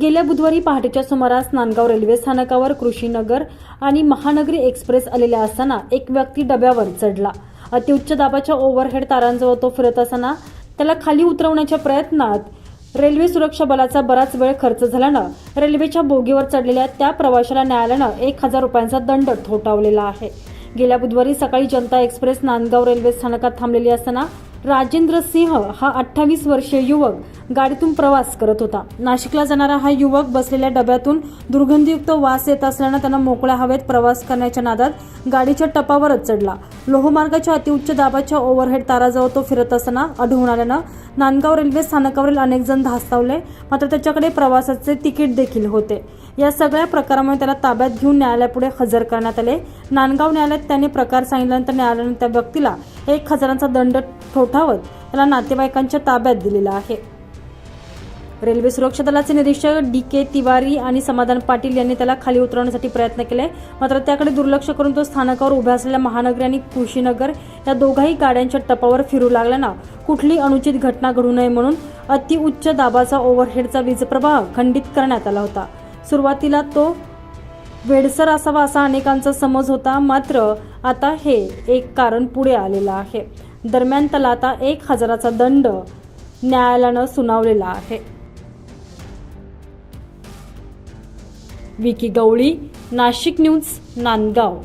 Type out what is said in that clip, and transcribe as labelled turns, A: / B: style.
A: गेल्या बुधवारी पहाटेच्या सुमारास नांदगाव रेल्वे स्थानकावर कृषीनगर आणि महानगरी एक्सप्रेस आलेल्या असताना एक व्यक्ती डब्यावर चढला. अतिउच्च दाबाच्या ओव्हरहेड तारांजवळ तो फिरत असताना त्याला खाली उतरवण्याच्या प्रयत्नात रेल्वे सुरक्षा बलाचा बराच वेळ खर्च झाल्यानं रेल्वेच्या बोगीवर चढलेल्या त्या प्रवाशाला न्यायालयानं एक हजार रुपयांचा दंड ठोठावलेला आहे. गेल्या बुधवारी सकाळी जनता एक्सप्रेस नांदगाव रेल्वे स्थानकात थांबलेली असताना राजेंद्र सिंह हा अठ्ठावीस वर्षीय युवक गाडीतून प्रवास करत होता. नाशिकला जाणारा हा युवक बसलेल्या डब्यातून दुर्गंधीयुक्त वास येत असल्यानं त्यांना मोकळ्या हवेत प्रवास करण्याच्या नादात गाडीच्या टपावरच चढला. लोहमार्गाच्या अतिउच्च दाबाच्या ओव्हरहेड ताराजवळ तो फिरत असताना आढळून आल्यानं नांदगाव रेल्वे स्थानकावरील अनेक जण धास्तावले. मात्र त्याच्याकडे प्रवासाचे तिकीट देखील होते. या सगळ्या प्रकारामुळे त्याला ताब्यात घेऊन न्यायालयापुढे हजर करण्यात आले. नांदगाव न्यायालयात त्याने प्रकार सांगितल्यानंतर न्यायालयाने त्या व्यक्तीला एक हजारांचा दंड ठोठावत त्याला नातेवाईकांच्या ताब्यात दिलेला आहे. रेल्वे सुरक्षा दलाचे निरीक्षक डी के तिवारी आणि समाधान पाटील यांनी त्याला खाली उतरवण्यासाठी प्रयत्न केले. मात्र त्याकडे दुर्लक्ष करून तो स्थानकावर उभ्या असलेल्या महानगरी आणि कुशीनगर या दोघाही गाड्यांच्या टपावर फिरू लागल्यानं कुठली अनुचित घटना घडू नये म्हणून अतिउच्च दाबाचा ओव्हरहेडचा वीज प्रवाह खंडित करण्यात आला होता. सुरुवातीला तो वेडसर असावा असा अनेकांचा समज होता मात्र आता हे एक कारण पुढे आलेलं आहे. दरम्यान त्याला आता एक हजाराचा दंड न्यायालयानं सुनावलेला आहे. विकी गवळी नाशिक न्यूज नांदगाव.